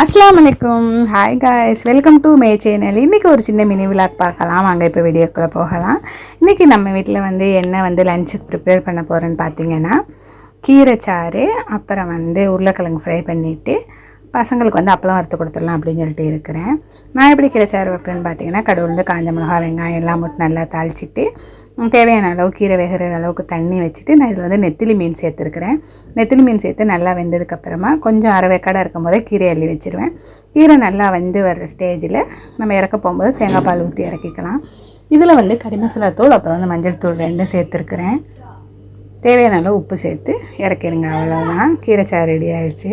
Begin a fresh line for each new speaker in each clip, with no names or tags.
அஸ்லாம் வலைக்கும் hi guys welcome to my channel இன்றைக்கி ஒரு சின்ன மினி விளாக் பார்க்கலாம். வாங்க இப்போ வீடியோக்குள்ளே போகலாம். இன்றைக்கி நம்ம வீட்டில் வந்து என்ன வந்து லஞ்சுக்கு ப்ரிப்பேர் பண்ண போகிறேன்னு பார்த்தீங்கன்னா கீரை சாறு அப்புறம் வந்து உருளைக்கிழங்கு ஃப்ரை பண்ணிவிட்டு பசங்களுக்கு வந்து அப்பளம் வறுத்து கொடுத்துடலாம் அப்படின்னு சொல்லிட்டு இருக்கிறேன். நான் எப்படி கீரை சாறு வைப்பேன்னு பார்த்தீங்கன்னா கடவுள் வந்து காஞ்ச மிளகா வெங்காயம் எல்லாம் போட்டு நல்லா தாளிச்சிட்டு தேவையான அளவு கீரை வேகிற அளவுக்கு தண்ணி வச்சுட்டு நான் இதில் வந்து நெத்திலி மீன் சேர்த்துருக்குறேன். நெத்திலி மீன் சேர்த்து நல்லா வெந்ததுக்கப்புறமா கொஞ்சம் அரை வேக்காடாக இருக்கும் போதே கீரை அள்ளி வச்சுருவேன். கீரை நல்லா வெந்து வர்ற ஸ்டேஜில் நம்ம இறக்க போகும்போது தேங்காய் பால் ஊற்றி இறக்கிக்கலாம். இதில் வந்து கறி மசாலா தூள் அப்புறம் வந்து மஞ்சள் தூள் ரெண்டும் சேர்த்துருக்குறேன். தேவையான அளவு உப்பு சேர்த்து இறக்கிடுங்க அவ்வளோதான் கீரை சாறு ரெடி ஆகிடுச்சு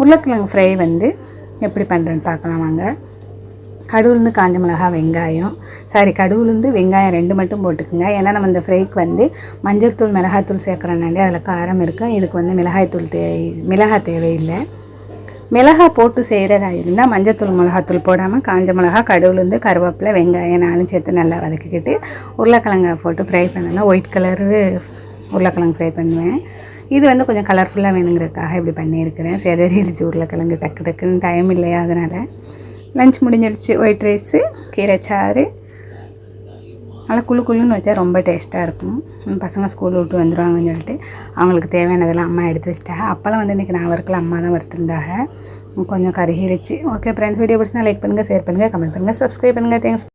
உருளைக்கிழங்கு ஃப்ரை வந்து எப்படி பண்ணுறேன்னு பார்க்கலாம் வாங்க. கடுவுலேருந்து காஞ்ச மிளகா வெங்காயம். சாரி கடுவுலேருந்து வெங்காயம் ரெண்டு மட்டும் போட்டுக்குங்க. ஏன்னா நம்ம இந்த ஃப்ரைக்கு வந்து மஞ்சள் தூள் மிளகாத்தூள் சேர்க்குறனாலே அதில் காரம் இருக்கும். இதுக்கு வந்து மிளகாய்த்தூள் தே மிளகாய் தேவையில்லை. மிளகாய் போட்டு செய்கிறதா இருந்தால் மஞ்சத்தூள் மிளகாத்தூள் போடாமல் காஞ்ச மிளகா கடுவுலேருந்து கருவேப்பிலை வெங்காயம் நாலும் சேர்த்து நல்லா வதக்கிக்கிட்டு உருளைக்கிழங்கை போட்டு ஃப்ரை பண்ணலாம் ஒயிட் கலரு உருளைக்கிழங்கு ஃப்ரை பண்ணுவேன். இது வந்து கொஞ்சம் கலர்ஃபுல்லாக வேணுங்கிறதுக்காக இப்படி பண்ணியிருக்கிறேன். செதறிடுச்சு உருளைக்கிழங்கு டக்கு டக்குன்னு டைம் இல்லையா அதனால். லஞ்ச் முடிஞ்சிடுச்சு ஒயிட் ரைஸு கீரை சாறு. நல்லா குழு குழுன்னு வச்சா ரொம்ப டேஸ்ட்டாக இருக்கும். பசங்க ஸ்கூல் விட்டு வந்துடுவாங்கன்னு சொல்லிட்டு அவங்களுக்கு தேவையானதெல்லாம் அம்மா எடுத்து வச்சிட்டாங்க. அப்போல்லாம் வந்து இன்றைக்கி நான் வரைக்கும் அம்மா தான் வறுத்துருந்தாங்க. கொஞ்சம் கருகிருச்சு. ஓகே ஃப்ரெண்ட்ஸ் வீடியோ பிடிச்சினா லைக் பண்ணுங்கள் ஷேர் பண்ணுங்கள் கமெண்ட் பண்ணுங்கள் சப்ஸ்கிரைப் பண்ணுங்கள் தேங்க்ஸ்